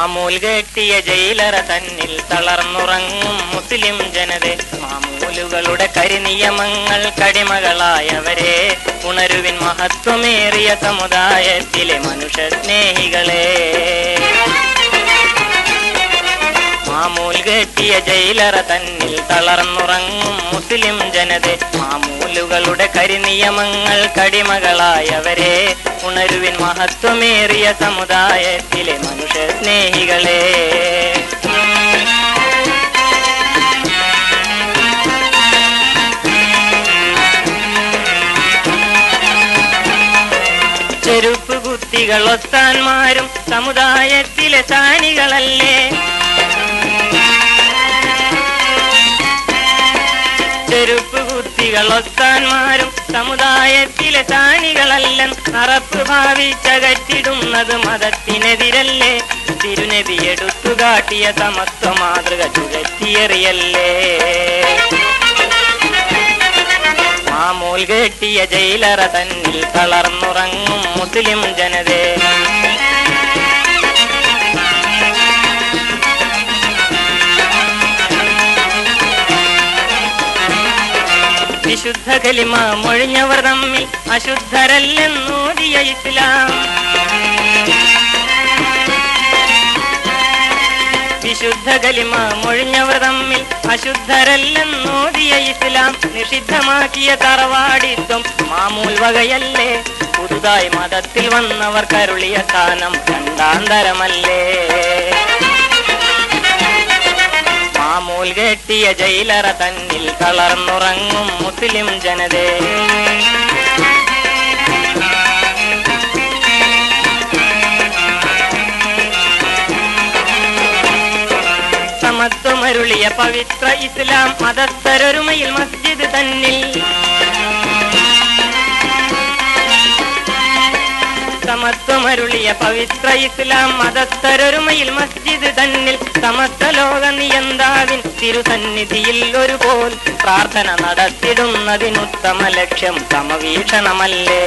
കെട്ടിയ ജയിലറ തന്നിൽ തളർന്നുറങ്ങും മുസ്ലിം ജനത. മാമൂലുകളുടെ കരിനിയമങ്ങൾ കടിമകളായവരെ ഉണരുവിൻ മഹത്വമേറിയ സമുദായത്തിലെ മനുഷ്യ കെട്ടിയ ജയിലറ തന്നിൽ തളർന്നുറങ്ങും മുസ്ലിം ജനത. മാമൂലുകളുടെ കരിനിയമങ്ങൾ കടിമകളായവരെ. ഉണരുവിൻ മഹത്വമേറിയ സമുദായത്തിലെ മനുഷ്യ സ്നേഹികളെ ചെരുപ്പ് കുത്തികൾ ഒത്താന്മാരും സമുദായത്തിലെ സാനികളല്ലേ? ചെരുപ്പ് കുത്തികൾ ഒത്താന്മാരും സമുദായത്തിലെ സാനികളല്ലൻ അറപ്പ് ഭാവിച്ചകറ്റിടുന്നത് മതത്തിനെതിരല്ലേ? തിരുനബി എടുത്തു കാട്ടിയ സമത്വ മാതൃക ചുരത്തിയറിയല്ലേ മാമൂൽ കെട്ടിയ ജയിലറ തന്നിൽ തളർന്നുറങ്ങും മുസ്ലിം ജനതേ. വിശുദ്ധ കലിമ മൊഴിഞ്ഞവർ തമ്മിൽ അശുദ്ധരല്ലെന്നോദിയ ഇസ്ലാം. വിശുദ്ധ കലിമ മൊഴിഞ്ഞവർ തമ്മിൽ അശുദ്ധരല്ലെന്നോദിയ ഇസ്ലാം. നിഷിദ്ധമാക്കിയ തറവാടിത്വം മാമൂൽ വകയല്ലേ? പുതുതായി മതത്തിൽ വന്നവർ കരുളിയ സ്ഥാനം രണ്ടാന്തരമല്ലേ? മാമൂൽ കെട്ടിയ ജയിലറ തന്നിൽ കളർന്നുറങ്ങും മുസ്ലിം ജനതേ. സമത്വമരുളിയ പവിത്ര ഇസ്ലാം മതസ്ഥരൊരുമയിൽ മസ്ജിദ് തന്നിൽ സമത്വമരുളിയ പവിത്ര ഇസ്ലാം മതസ്ഥരൊരുമയിൽ മസ്ജിദ് തന്നിൽ സമസ്ത ലോക നിയന്താവിൻ തിരുസന്നിധിയിൽ ഒരുപോൽ പ്രാർത്ഥന നടത്തിടുന്നതിനുത്തമ ലക്ഷ്യം സമവീക്ഷണമല്ലേ?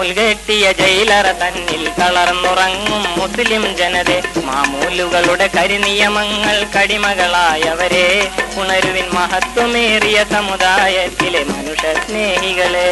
മാമൂൽ കെട്ടിയ ജയിലറ തന്നിൽ തളർന്നുറങ്ങും മുസ്ലിം ജനത. മാമൂലുകളുടെ കരിനിയമങ്ങൾ കടിമകളായവരെ. ഉണരുവിൻ മഹത്വമേറിയ സമുദായത്തിലെ മനുഷ്യ സ്നേഹികളെ.